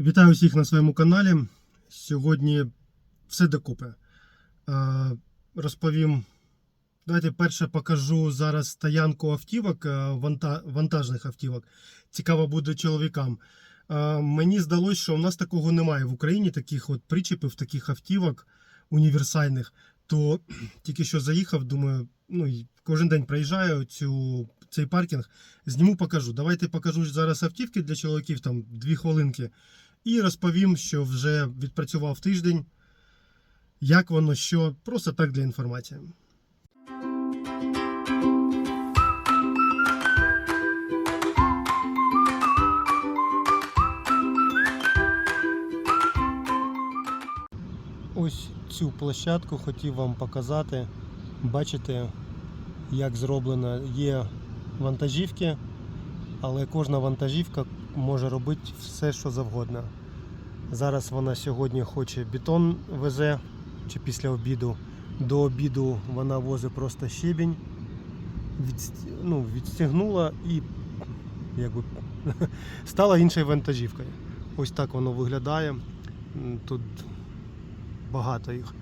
Вітаю всіх на своєму каналі. Сьогодні все докупи. Е, Розповім. Давайте перше покажу зараз стоянку автівок, е, вантажних автівок. Цікаво буде чоловікам. Е, Мені здалося, що у нас такого немає в Україні, таких от причепів, таких автівок універсальних. То тільки що заїхав, думаю, ну кожен день проїжджаю цю, цей паркінг, зніму, покажу. Давайте покажу зараз автівки для чоловіків, там дві хвилинки. І розповім, що вже відпрацював тиждень, як воно, що, просто так для інформації. Ось цю площадку хотів вам показати. Бачите, як зроблено. Є вантажівки, але кожна вантажівка може робити все, що завгодно. Зараз вона сьогодні хоче бетон везе чи після обіду. До обіду вона возить просто щебінь, від, ну, відстігнула і якби, стала іншою вантажівкою. Ось так воно виглядає. Тут багато їх.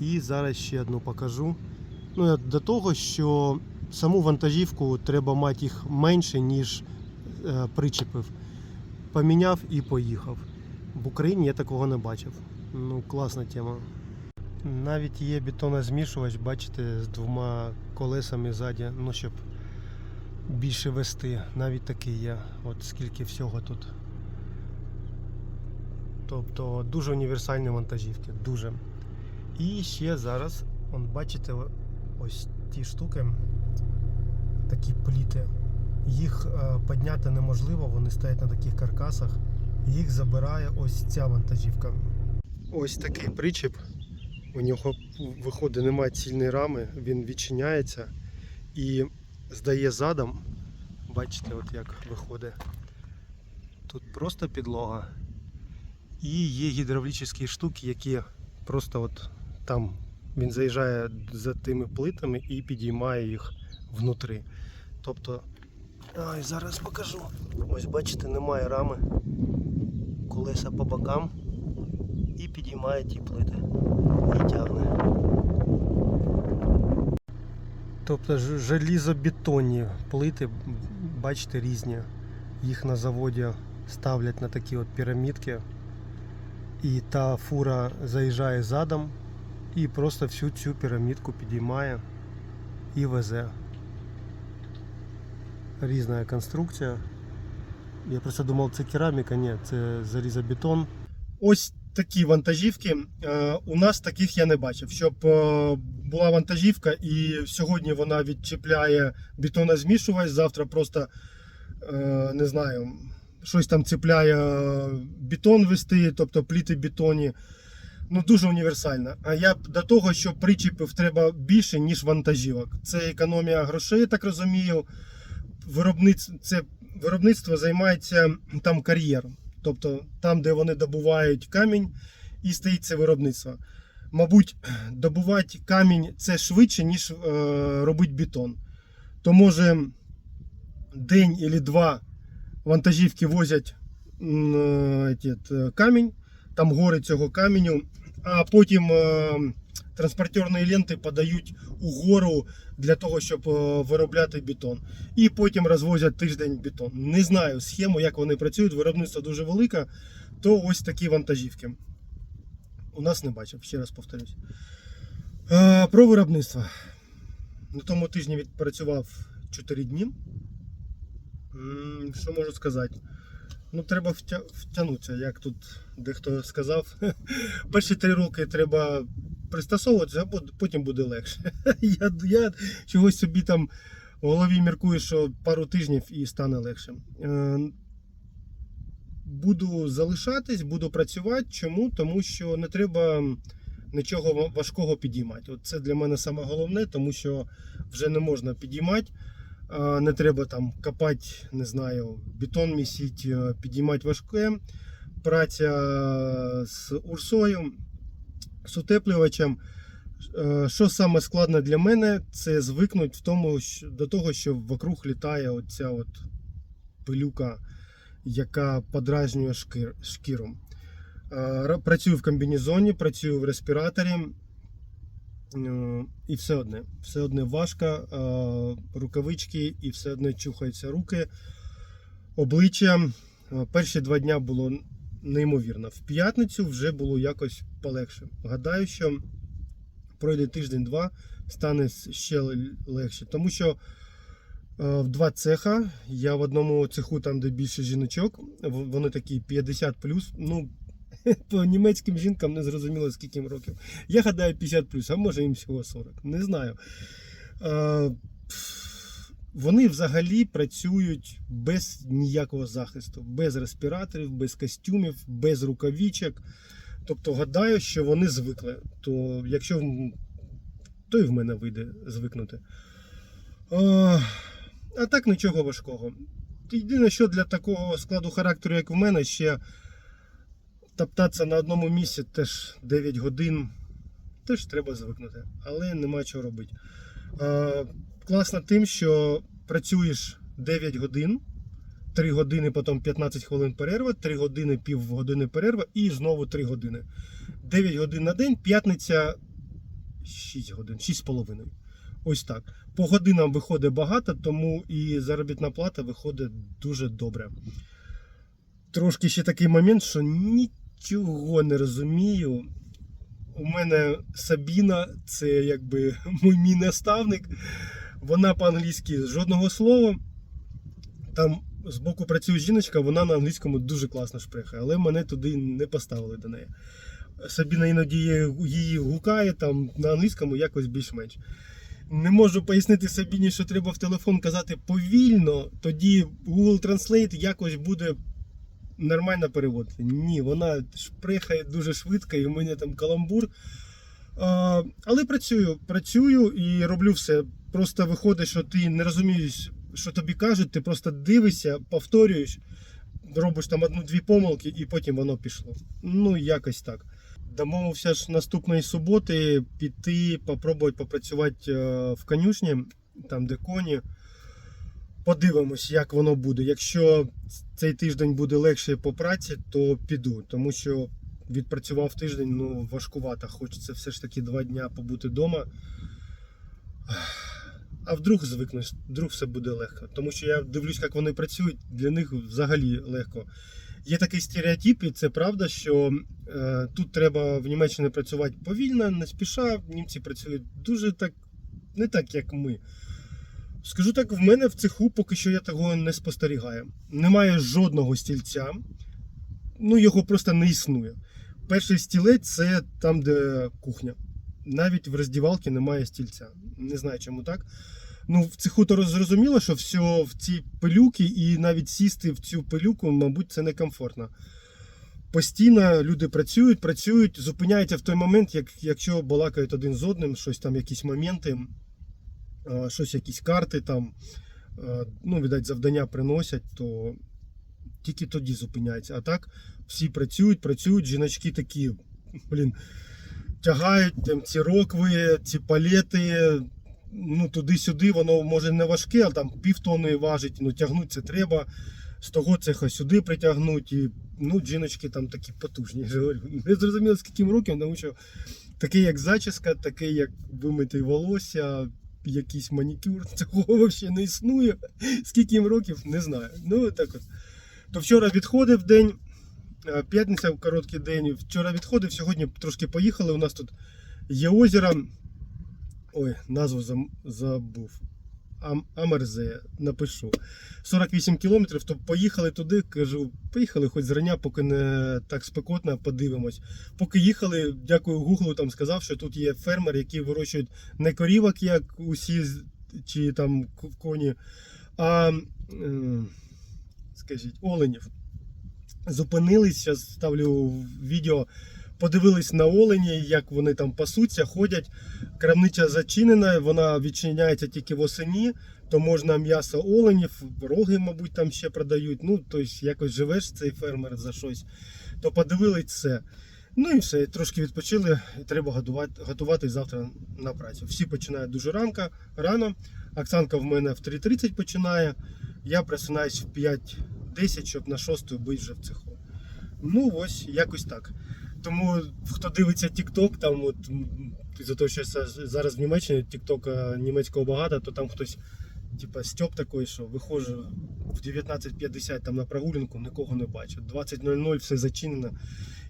І зараз ще одну покажу. Ну, до того, що саму вантажівку треба мати їх менше, ніж е, причепив. Поміняв і поїхав. В Україні я такого не бачив. Ну, класна тема. Навіть є бетонозмішувач, бачите, з двома колесами ззаді, ну щоб більше вести. Навіть такий є. От скільки всього тут. Тобто дуже універсальні вантажівки, дуже. І ще зараз, он, бачите, ось ті штуки, такі пліти. Їх е, підняти неможливо, вони стоять на таких каркасах. Їх забирає ось ця вантажівка. Ось такий причіп. У нього виходить, немає цільної рами, він відчиняється і здає задом. Бачите, от як виходить. Тут просто підлога. І є гідравлічні штуки, які просто от там він заїжджає за тими плитами і підіймає їх внутрі. Тобто, ай, зараз покажу. Ось бачите, немає рами, колеса по бокам і підіймає ті плити і тягне. Тобто желізобетонні плити, бачите, різні. Їх на заводі ставлять на такі от пірамідки. І та фура заїжджає задом і просто всю цю пірамідку підіймає і везе. Різна конструкція. Я просто думав, це кераміка, ні, це залізобетон. Ось такі вантажівки. Е, У нас таких я не бачив. Щоб е, була вантажівка і сьогодні вона відчіпляє бетонозмішувач, завтра просто е, не знаю, щось там цепляє е, бетон вести, тобто пліти бетоні. Ну, дуже універсальна. А я до того, що причепів треба більше, ніж вантажівок. Це економія грошей, так розумію. Виробництво, це виробництво займається там кар'єр. Тобто там, де вони добувають камінь, і стоїть це виробництво. Мабуть, добувати камінь це швидше, ніж е, робити бетон. То може день або два вантажівки возять е, е, камінь, там гори цього каменю, а потім е, транспортерні ленти подають угору для того, щоб е, виробляти бетон. І потім розвозять тиждень бетон. Не знаю схему, як вони працюють. Виробництво дуже велике, то ось такі вантажівки. У нас не бачив, ще раз повторюсь. Е, Про виробництво. На тому тижні відпрацював 4 дні. Що можу сказати? Ну, треба втя... втягнутися, як тут дехто сказав. Перші три роки треба пристосовуватися, а потім буде легше. Я, я чогось собі там в голові міркую, що пару тижнів і стане легше. Е, Буду залишатись, буду працювати. Чому? Тому що не треба нічого важкого підіймати. От це для мене саме головне, тому що вже не можна підіймати. Не треба там копати, не знаю, бетон місити, е, підіймати важке. Праця з урсою, з утеплювачем. Е, Що саме складне для мене, це звикнути в тому, до того, що вокруг літає оця от пилюка. яка подразнює шкір, шкіру. Е, Працюю в комбінезоні, працюю в респіраторі. Е, І все одне. Все одне важко, рукавички, і все одне чухаються руки, обличчя. Перші два дня було неймовірно. В п'ятницю вже було якось полегше. Гадаю, що пройде тиждень-два, стане ще легше. Тому що е, в два цеха. Я в одному цеху, там, де більше жіночок, вони такі 50 Ну, по німецьким жінкам не зрозуміло, скільки їм років. Я гадаю 50 а може їм всього 40. Не знаю. Е, Вони взагалі працюють без ніякого захисту, без респіраторів, без костюмів, без рукавичок. Тобто гадаю, що вони звикли. То якщо то і в мене вийде звикнути. А, а так нічого важкого. Єдине, що для такого складу характеру, як в мене, ще топтатися на одному місці теж 9 годин. Теж треба звикнути, але нема чого робити. А, класно тим, що працюєш 9 годин, 3 години, потім 15 хвилин перерва, 3 години, півгодини перерва і знову 3 години. 9 годин на день, п'ятниця 6 годин, 6,5. Ось так. По годинам виходить багато, тому і заробітна плата виходить дуже добре. Трошки ще такий момент, що нічого не розумію. У мене Сабіна, це якби мій, наставник. Вона по-англійськи жодного слова. Там збоку працює жіночка, вона на англійському дуже класно шпрехає, але мене туди не поставили до неї. Сабіна іноді її- гукає там на англійському якось більш-менш. Не можу пояснити Сабіні, що треба в телефон казати повільно, тоді Google Translate якось буде нормально переводити. Ні, вона шпрехає дуже швидко, і в мене там каламбур. Але працюю, працюю і роблю все. Просто виходить, що ти не розумієш, що тобі кажуть, ти просто дивишся, повторюєш, робиш там одну-дві помилки, і потім воно пішло. Ну, якось так. Домовився ж наступної суботи піти, попробувати попрацювати е, в конюшні, там де коні. Подивимось, як воно буде. Якщо цей тиждень буде легше по праці, то піду. Тому що відпрацював тиждень, ну важкувато. Хочеться все ж таки два дня побути вдома. А вдруг звикнеш, вдруг все буде легко. Тому що я дивлюсь, як вони працюють, для них взагалі легко. Є такий стереотип, і це правда, що е, тут треба в Німеччині працювати повільно, не спіша. Німці працюють дуже так, не так, як ми. Скажу так, в мене в цеху поки що я того не спостерігаю. Немає жодного стільця, ну його просто не існує. Перший стілець це там, де кухня. Навіть в роздівалці немає стільця. Не знаю, чому так. Ну, в цеху то зрозуміло, що все в ці пилюки, і навіть сісти в цю пилюку, мабуть, це некомфортно. Постійно люди працюють, працюють, зупиняються в той момент, як, якщо балакають один з одним, щось там, якісь моменти, щось, якісь карти там, ну, видать, завдання приносять, то тільки тоді зупиняються. А так всі працюють, працюють, жіночки такі, блін, тягають там, ці рокви, ці палети, ну, туди-сюди, воно може не важке, а там півтони важить, ну тягнути це треба. З того цеха сюди притягнуть. І, ну, жіночки там такі потужні. я говорю. Не зрозуміло, скільки років, тому що такий, як зачіска, такий, як вимитий волосся, якийсь манікюр, цього взагалі не існує. Скільки їм років, не знаю. Ну, так от. То вчора відходив день, е, п'ятниця короткий день. Вчора відходив, сьогодні трошки поїхали. У нас тут є озеро. Ой, назву забув. Ам, Амерзе, напишу. 48 кілометрів, то поїхали туди, кажу, поїхали хоч зрання, поки не так спекотно, подивимось. Поки їхали, дякую Гуглу, там сказав, що тут є фермер, які вирощують не корівок, як усі, чи там коні, а е, скажіть, оленів. Зупинились, зараз ставлю відео. Подивились на олені, як вони там пасуться, ходять. Крамниця зачинена, вона відчиняється тільки восені, то можна м'ясо оленів, роги, мабуть, там ще продають. Ну, тобто якось живеш цей фермер за щось. То подивились це. Ну і все, трошки відпочили, і треба готувати, готувати завтра на працю. Всі починають дуже ранка, рано. Оксанка в мене в 3.30 починає. Я просинаюсь в 5-10, щоб на 6 бути вже в цеху. Ну, ось якось так. Тому хто дивиться TikTok, там от за те, що зараз в Німеччині TikTok німецького багато, то там хтось, типа, Стьоп такий, що виходжу в 19.50 там на прогулянку, нікого не бачу. 20.00 все зачинено.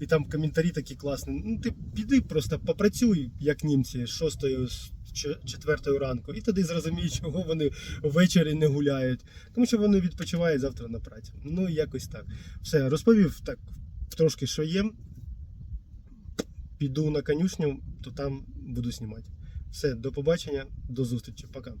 І там коментарі такі класні. Ну ти піди просто попрацюй, як німці, з 6 4 ранку, і тоді зрозуміють, чого вони ввечері не гуляють. Тому що вони відпочивають завтра на праці. Ну якось так. Все, розповів так трошки, що є. Піду на конюшню, то там буду знімати. Все, до побачення, до зустрічі. Пока.